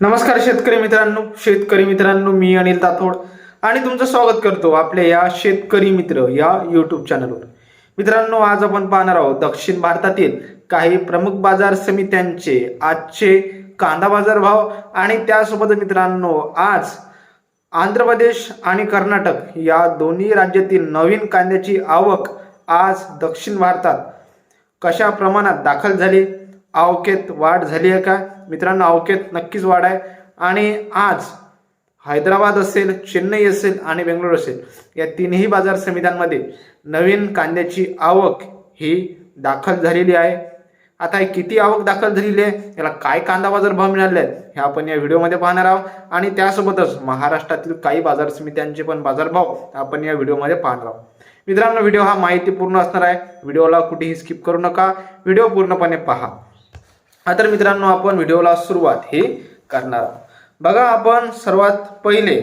नमस्कार शेतकरी मित्रांनो शेतकरी मित्रांनो मी अनिल तातोड आणि तुमचं स्वागत करतो आपल्या या शेतकरी मित्र या यूट्यूब चॅनलवर मित्रांनो आज आपण पाहणार आहोत दक्षिण भारतातील काही प्रमुख बाजार समित्यांचे आजचे कांदा बाजार भाव आणि त्यासोबत मित्रांनो आज आंध्र प्रदेश आणि कर्नाटक या दोन्ही राज्यातील नवीन कांद्याची आवक आज दक्षिण भारतात कशा प्रमाणात दाखल झाली? आवकेत वाढ झाली आहे का? मित्रांनो आवकेत नक्कीच वाढ आहे. आणि आज हैदराबाद असेल चेन्नई असेल आणि बेंगलोर असेल या तिन्ही बाजार समित्यांमध्ये नवीन कांद्याची आवक ही दाखल झालेली आहे. आता हे किती आवक दाखल झालेली आहे? याला काय कांदा बाजार भाव मिळाले आहेत? हे आपण या व्हिडिओमध्ये पाहणार आहोत. आणि त्यासोबतच महाराष्ट्रातील काही बाजार समित्यांचे पण बाजारभाव आपण या व्हिडिओमध्ये पाहणार आहोत. मित्रांनो व्हिडिओ हा माहितीपूर्ण असणार आहे. व्हिडिओला कुठेही स्किप करू नका. व्हिडिओ पूर्णपणे पहा. तर मित्रांनो आपण व्हिडिओला सुरुवात ही करणार आहोत. बघा आपण सर्वात पहिले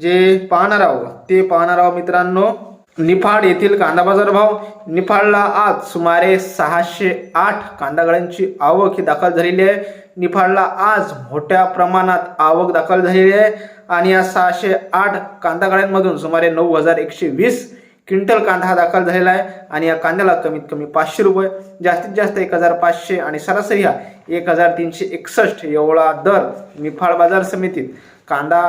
जे पाहणार आहोत ते पाहणार आहोत मित्रांनो निफाड येथील कांदा बाजार भाव. निफाडला आज सुमारे सहाशे आठ कांदागाळ्यांची आवक ही दाखल झालेली आहे. निफाडला आज मोठ्या प्रमाणात आवक दाखल झालेली आहे. आणि या सहाशे आठ कांदागाळ्यांमधून सुमारे नऊ हजार एकशे वीस क्विंटल कांदा हा दाखल झालेला आहे आणि या कांद्याला कमीत कमी पाचशे रुपये जास्तीत जास्त एक हजार पाचशे आणि सरासरी हा एक हजार तीनशे एकसष्ट एवढा दर निफाड बाजार समितीत कांदा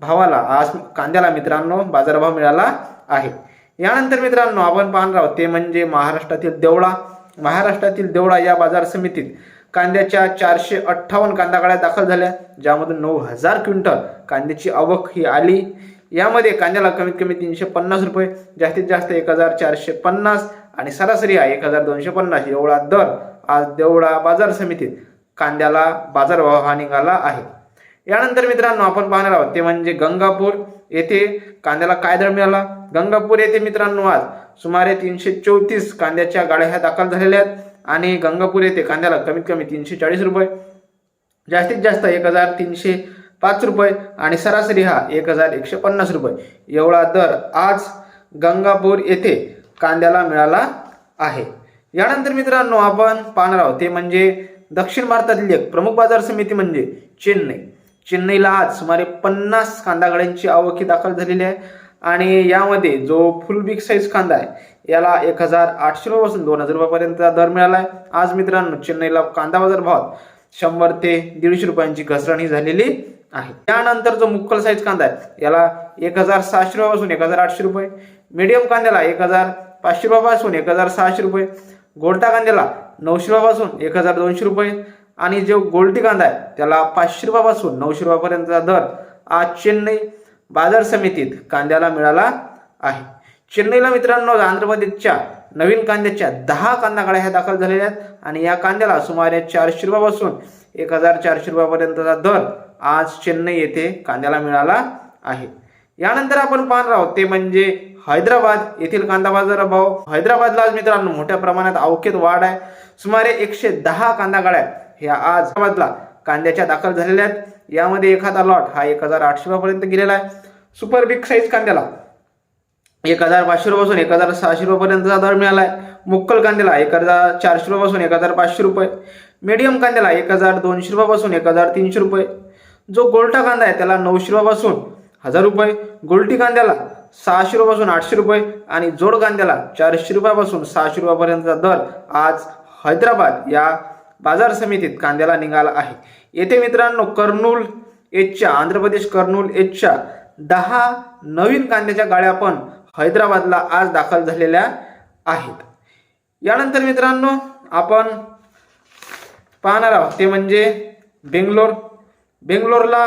भावाला आज कांद्याला मित्रांनो बाजारभाव मिळाला आहे. यानंतर मित्रांनो आपण पाहणार आहोत ते म्हणजे महाराष्ट्रातील देवळा. महाराष्ट्रातील देवळा या बाजार समितीत कांद्याच्या चारशे अठ्ठावन्न कांदा गाड्या दाखल झाल्या ज्यामधून नऊ हजार क्विंटल कांद्याची आवक ही आली. यामध्ये कांद्याला कमीत कमी तीनशे पन्नास रुपये जास्तीत जास्त एक हजार चारशे पन्नास आणि सरासरी आहे एक हजार दोनशे पन्नास एवढा दर आज देवळा बाजार समितीत कांद्याला बाजारभाव हा निघाला आहे. यानंतर मित्रांनो आपण पाहणार आहोत ते म्हणजे गंगापूर येथे कांद्याला काय दर मिळाला? गंगापूर येथे मित्रांनो आज सुमारे तीनशे चौतीस कांद्याच्या गाड्या ह्या दाखल झालेल्या आहेत आणि गंगापूर येथे कांद्याला कमीत कमी तीनशे चाळीस रुपये जास्तीत जास्त एक हजार तीनशे पाच रुपये आणि सरासरी हा एक हजार एकशे पन्नास रुपये. एवढा दर आज गंगापूर येथे कांद्याला मिळाला आहे. यानंतर मित्रांनो आपण पाहणार आहोत ते म्हणजे दक्षिण भारतातील एक प्रमुख बाजार समिती म्हणजे चेन्नई. चेन्नईला आज सुमारे पन्नास कांदा गाड्यांची दाखल झालेली आहे आणि यामध्ये जो फुल बिग साईज कांदा आहे याला एक हजार आठशे रुपयापासून दोन हजार रुपयापर्यंतचा दर मिळाला आहे. आज मित्रांनो चेन्नईला कांदा बाजार भाव शंभर ते दीडशे रुपयांची घसरण ही झालेली आहे. त्यानंतर जो मुक्कल साईज कांदा आहे याला एक हजार सहाशे रुपयापासून एक हजार आठशे रुपये मिडियम कांद्याला एक हजार पाचशे रुपयापासून एक हजार सहाशे रुपये गोल्टा कांद्याला नऊशे रुपयापासून एक हजार दोनशे रुपये आणि जो गोल्टी कांदा आहे त्याला पाचशे रुपयापासून नऊशे रुपयापर्यंतचा दर आज चेन्नई बाजार समितीत कांद्याला मिळाला आहे. चेन्नईला मित्रांनो आंध्र प्रदेशच्या नवीन कांद्याच्या दहा कांदा गाड्या ह्या दाखल झालेल्या आहेत आणि या कांद्याला सुमारे चारशे रुपयापासून एक हजार चारशे रुपयापर्यंतचा दर आज चेन्नई येथे कांद्याला मिळाला आहे. यानंतर आपण पाहणार आहोत ते म्हणजे हैदराबाद येथील कांदा बाजार भाव. हैदराबादला आज मित्रांनो मोठ्या प्रमाणात अवखेत वाढ आहे. सुमारे एकशे दहा कांदा गाड्या ह्या आज हैदराबादला कांद्याच्या दाखल झालेल्या आहेत. यामध्ये एखादा लॉट हा एक हजार आठशे रुपयापर्यंत गेलेला आहे. सुपर बिग साईज कांद्याला एक हजार पाचशे रुपयापासून एक हजार सहाशे रुपयापर्यंतचा दर मिळाला आहे. मुक्कल कांद्याला एक हजार चारशे रुपयापासून एक हजार पाचशे रुपये. मीडियम कांद्याला एक हजार दोनशे रुपयापासून एक हजार तीनशे रुपये. जो गोलटा कांदा आहे त्याला नऊशे रुपयापासून हजार रुपये गोलटी कांद्याला सहाशे रुपयापासून आठशे रुपये आणि जोड कांद्याला चारशे रुपयापासून सहाशे रुपयापर्यंतचा दर आज हैदराबाद या बाजार समितीत कांद्याला निघाला आहे. येथे मित्रांनो कर्नूल एचच्या आंध्र प्रदेश कर्नूल एचच्या दहा नवीन कांद्याच्या गाड्या पण हैदराबादला आज दाखल झालेल्या आहेत. यानंतर मित्रांनो आपण पाहणार आहोत ते म्हणजे बेंगलोर बेंगलोरला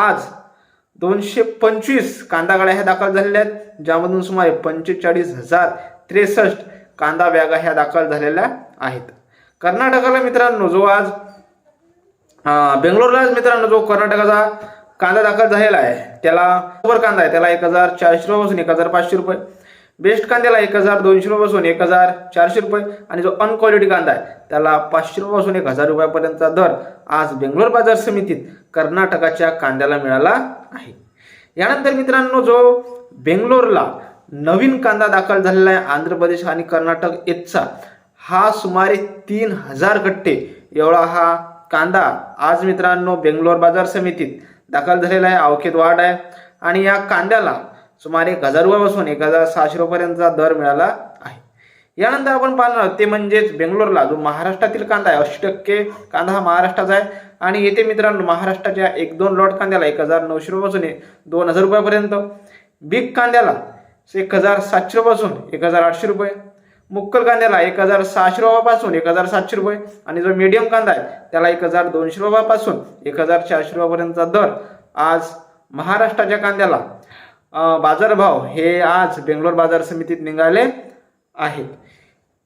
आज दोनशे पंचवीस कांदा गाड्या ह्या दाखल झालेल्या आहेत ज्यामधून सुमारे पंचेचाळीस हजार त्रेसष्ट कांदा बॅगा ह्या दाखल झालेल्या आहेत. कर्नाटकाला मित्रांनो जो आज बेंगलोरला मित्रांनो जो कर्नाटकाचा कांदा दाखल झालेला आहे त्याला ओव्हर कांदा आहे त्याला एक हजार चारशे रुपयापासून एक हजार पाचशे रुपये. बेस्ट कांद्याला एक हजार दोनशे रुपयापासून एक हजार चारशे रुपये. आणि जो अनक्वालिटी कांदा आहे त्याला पाचशे रुपयापासून एक हजार रुपयापर्यंतचा दर आज बेंगलोर बाजार समितीत कर्नाटकाच्या कांद्याला मिळाला आहे. यानंतर मित्रांनो जो बेंगलोरला नवीन कांदा दाखल झालेला आहे आंध्र प्रदेश आणि कर्नाटक येथचा हा सुमारे तीन हजार गट्टे एवढा हा कांदा आज मित्रांनो बेंगलोर बाजार समितीत दाखल झालेला आहे. अवखेत वाढ आहे. आणि या कांद्याला सुमारे एक हजार रुपयापासून एक हजार सहाशे रुपयापर्यंतचा दर मिळाला यानंतर आपण पाहणार आहोत ते म्हणजेच बेंगलोरला जो महाराष्ट्रातील कांदा आहे ऐंशी टक्के कांदा हा महाराष्ट्राचा आहे. आणि येथे मित्रांनो महाराष्ट्राच्या एक दोन लॉट कांद्याला एक हजार नऊशे रुपयापासून दोन हजार रुपयापर्यंत. बिग कांद्याला एक हजार सातशे रुपयापासून एक हजार आठशे रुपये. मुक्कल कांद्याला एक हजार सहाशे रुपयापासून एक हजार सातशे रुपये. आणि जो मीडियम कांदा आहे त्याला एक हजार दोनशे रुपयापासून एक हजार चारशे रुपयापर्यंतचा दर. आज महाराष्ट्राच्या कांद्याला बाजारभाव हे आज बेंगलोर बाजार समितीत निघाले. आहेत.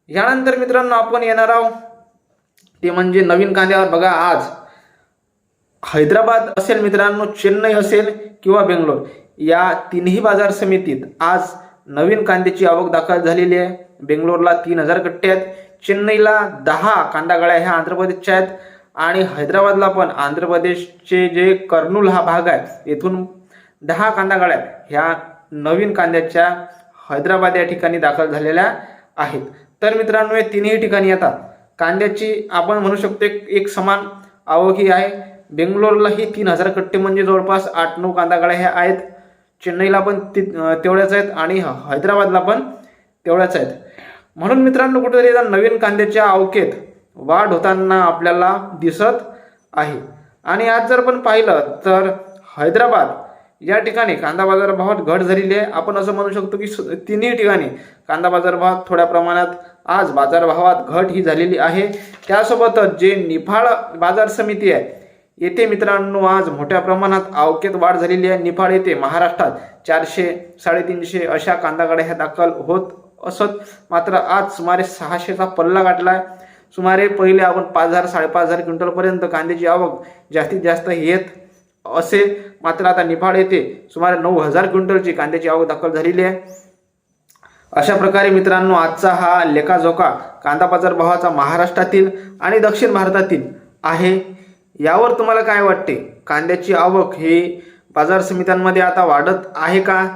यानंतर मित्रांनो आपण येणार आहोत. ते म्हणजे नवीन कांद्यावर. बघा आज हैदराबाद असेल मित्रांनो चेन्नई असेल किंवा बेंगलोर या तिन्ही बाजार समितीत आज नवीन कांद्याची आवक दाखल झालेली आहे. बेंगलोरला तीन हजार कट्टे आहेत. चेन्नईला दहा कांदा गळ्या ह्या आंध्र प्रदेशच्या आहेत. आणि हैदराबादला पण आंध्र प्रदेशचे जे कर्नूल हा भाग आहे येथून दहा कांदा गळ्या ह्या नवीन कांद्याच्या हैदराबाद या ठिकाणी दाखल झालेल्या आहेत. तर मित्रांनो या तिन्ही ठिकाणी आता कांद्याची आपण म्हणू शकतो एक एक समान आवक ही आहे. बेंगलोरला ही तीन हजार कट्टे म्हणजे जवळपास आठ नऊ कांदा गाड्या ह्या आहेत. चेन्नईला पण ती तेवढ्याच आहेत आणि ह- हैदराबादला पण तेवढ्याच आहेत. म्हणून मित्रांनो कुठेतरी आता नवीन कांद्याच्या आवकेत वाढ होताना आपल्याला दिसत आहे. आणि आज जर पण पाहिलं तर हैदराबाद या ठिकाणी कांदा बाजार भावात घट झालेली आहे. आपण असं म्हणू शकतो की तिन्ही ठिकाणी कांदा बाजारभावात थोड्या प्रमाणात आज बाजारभावात घट ही झालेली आहे. त्यासोबतच जे निफाड बाजार समिती आहे येथे मित्रांनो आज मोठ्या प्रमाणात आवकेत वाढ झालेली आहे. निफाड येथे महाराष्ट्रात चारशे साडेतीनशे अशा कांदा गाड्या ह्या दाखल होत असत. मात्र आज सुमारे सहाशेचा पल्ला गाठला आहे सुमारे पहिले आपण पाच हजार साडेपाच हजार क्विंटलपर्यंत कांद्याची आवक जास्तीत जास्त येत असे मात्र आता निफाड येथे सुमारे नऊ हजार क्विंटलची कांद्याची आवक दाखल झालेली आहे. अशा प्रकारे मित्रांनो आजचा हा लेखाजोखा कांदा बाजार भावाचा महाराष्ट्रातील आणि दक्षिण भारतातील आहे. यावर तुम्हाला काय वाटते? कांद्याची आवक ही बाजार समित्यांमध्ये आता वाढत आहे का?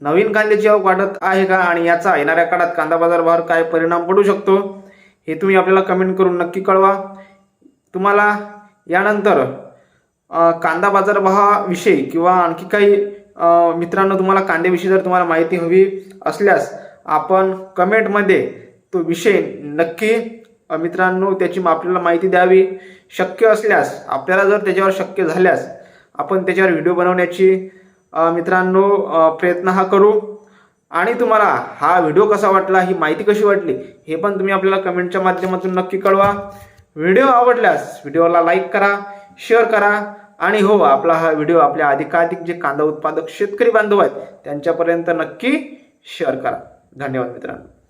नवीन कांद्याची आवक वाढत आहे का? आणि याचा येणाऱ्या काळात कांदा बाजारभावावर काय परिणाम पडू शकतो? हे तुम्ही आपल्याला कमेंट करून नक्की कळवा. तुम्हाला यानंतर कांदा बाजार भावाविषयी किंवा आणखी काही मित्रांनो तुम्हाला कांद्याविषयी जर तुम्हाला माहिती हवी असल्यास आपण कमेंटमध्ये तो विषय नक्की मित्रांनो त्याची आपल्याला माहिती द्यावी. शक्य असल्यास आपल्याला जर त्याच्यावर शक्य झाल्यास आपण त्याच्यावर व्हिडिओ बनवण्याची मित्रांनो प्रयत्न हा करू. आणि तुम्हाला हा व्हिडिओ कसा वाटला ही माहिती कशी वाटली हे पण तुम्ही आपल्याला कमेंटच्या माध्यमातून नक्की कळवा. व्हिडिओ आवडल्यास व्हिडिओला लाईक करा शेअर करा. आणि हो आपला हा व्हिडिओ आपल्या अधिकाधिक जे कांदा उत्पादक शेतकरी बांधव आहेत त्यांच्यापर्यंत नक्की शेअर करा. धन्यवाद मित्रांनो.